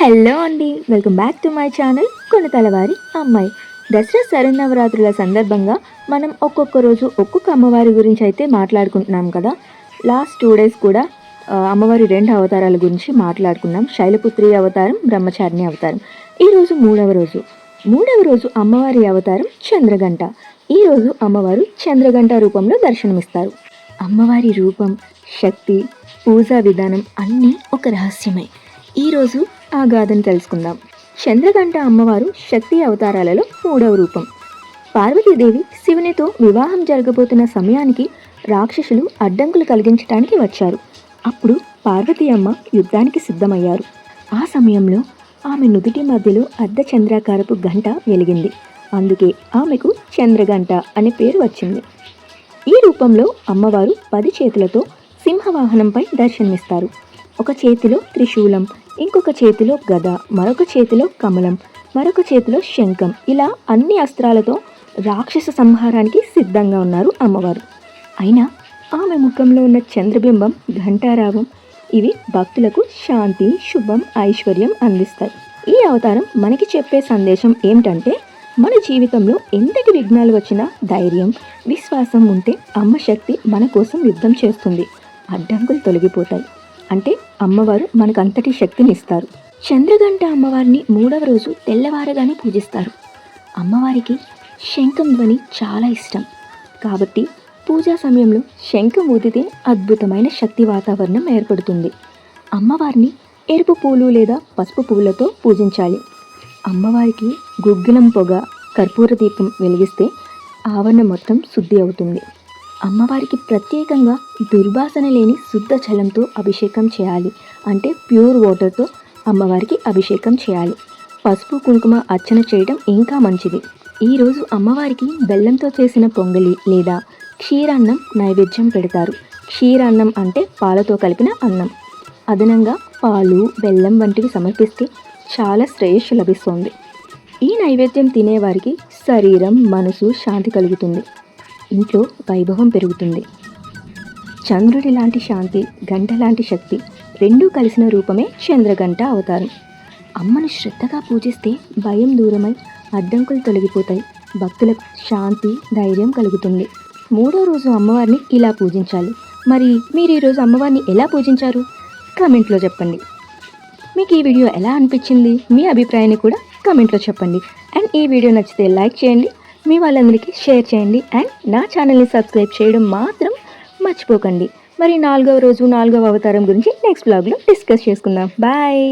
Hello అండి welcome back to my channel కొనతలవారి అమ్మాయి. దసరా శరన్నవరాత్రుల సందర్భంగా మనం ఒక్కొక్క రోజు ఒక్కొక్క అమ్మవారి గురించి అయితే మాట్లాడుకుంటున్నాం కదా. లాస్ట్ టూ డేస్ కూడా అమ్మవారి రెండు అవతారాల గురించి మాట్లాడుకున్నాం. శైలపుత్రి అవతారం బ్రహ్మచారిణి అవతారం. ఈరోజు మూడవ రోజు. మూడవ రోజు అమ్మవారి అవతారం చంద్రగంట. ఈరోజు అమ్మవారు చంద్రగంట రూపంలో దర్శనమిస్తారు. అమ్మవారి రూపం శక్తి పూజా విధానం అన్నీ ఒక రహస్యమే. ఈరోజు ఆ గాథను తెలుసుకుందాం. చంద్రగంట అమ్మవారు శక్తి అవతారాలలో మూడవ రూపం. పార్వతీదేవి శివునితో వివాహం జరగబోతున్న సమయానికి రాక్షసులు అడ్డంకులు కలిగించడానికి వచ్చారు. అప్పుడు పార్వతీ అమ్మ యుద్ధానికి సిద్ధమయ్యారు. ఆ సమయంలో ఆమె నుదుటి మధ్యలో అర్ధ చంద్రాకారపు గంట వెలిగింది. అందుకే ఆమెకు చంద్రగంట అనే పేరు వచ్చింది. ఈ రూపంలో అమ్మవారు పది చేతులతో సింహవాహనంపై దర్శనమిస్తారు. ఒక చేతిలో త్రిశూలం ఇంకొక చేతిలో గద మరొక చేతిలో కమలం మరొక చేతిలో శంఖం. ఇలా అన్ని అస్త్రాలతో రాక్షస సంహారానికి సిద్ధంగా ఉన్నారు అమ్మవారు. అయినా ఆమె ముఖంలో ఉన్న చంద్రబింబం ఘంటారావం ఇవి భక్తులకు శాంతి శుభం ఐశ్వర్యం అందిస్తాయి. ఈ అవతారం మనకి చెప్పే సందేశం ఏమిటంటే మన జీవితంలో ఎంతటి విఘ్నాలు వచ్చినా ధైర్యం విశ్వాసం ఉంటే అమ్మ శక్తి మన కోసం యుద్ధం చేస్తుంది. అడ్డంకులు తొలగిపోతాయి. అంటే అమ్మవారు మనకు అంతటి శక్తిని ఇస్తారు చంద్రగంట అమ్మవారిని మూడవ రోజు తెల్లవారగానే పూజిస్తారు. అమ్మవారికి శంఖం ధ్వని చాలా ఇష్టం. కాబట్టి పూజా సమయంలో శంఖం ఊదితే అద్భుతమైన శక్తి వాతావరణం ఏర్పడుతుంది. అమ్మవారిని ఎరుపు పూలు లేదా పసుపు పూలతో పూజించాలి. అమ్మవారికి గుగ్గిలం పొగ కర్పూర దీపం వెలిగిస్తే ఆవరణ మొత్తం శుద్ధి అవుతుంది. అమ్మవారికి ప్రత్యేకంగా దుర్వాసన లేని శుద్ధ జలంతో అభిషేకం చేయాలి. అంటే ప్యూర్ వాటర్తో అమ్మవారికి అభిషేకం చేయాలి. పసుపు కుంకుమ అర్చన చేయడం ఇంకా మంచిది. ఈరోజు అమ్మవారికి బెల్లంతో చేసిన పొంగలి లేదా క్షీరాన్నం నైవేద్యం పెడతారు. క్షీరాన్నం అంటే పాలతో కలిపిన అన్నం. అదనంగా పాలు బెల్లం వంటివి సమర్పిస్తే చాలా శ్రేయస్సు లభిస్తుంది. ఈ నైవేద్యం తినేవారికి శరీరం మనసు శాంతి కలుగుతుంది. ఇంట్లో వైభవం పెరుగుతుంది. చంద్రుడి లాంటి శాంతి గంట లాంటి శక్తి రెండూ కలిసిన రూపమే చంద్రగంట అవతారం. అమ్మను శ్రద్ధగా పూజిస్తే భయం దూరమై అడ్డంకులు తొలగిపోతాయి. భక్తులకు శాంతి ధైర్యం కలుగుతుంది. మూడో రోజు అమ్మవారిని ఇలా పూజించాలి. మరి మీరు ఈరోజు అమ్మవారిని ఎలా పూజించారు? కమెంట్లో చెప్పండి. మీకు ఈ వీడియో ఎలా అనిపించింది? మీ అభిప్రాయాన్ని కూడా కమెంట్లో చెప్పండి. అండ్ ఈ వీడియో నచ్చితే లైక్ చేయండి. మీ వాళ్ళందరికీ షేర్ చేయండి అండ్ నా ఛానల్ని సబ్స్క్రైబ్ చేయడం మాత్రం మర్చిపోకండి. మరి నాలుగవ రోజు నాలుగవ అవతారం గురించి నెక్స్ట్ బ్లాగ్లో డిస్కస్ చేసుకుందాం. బాయ్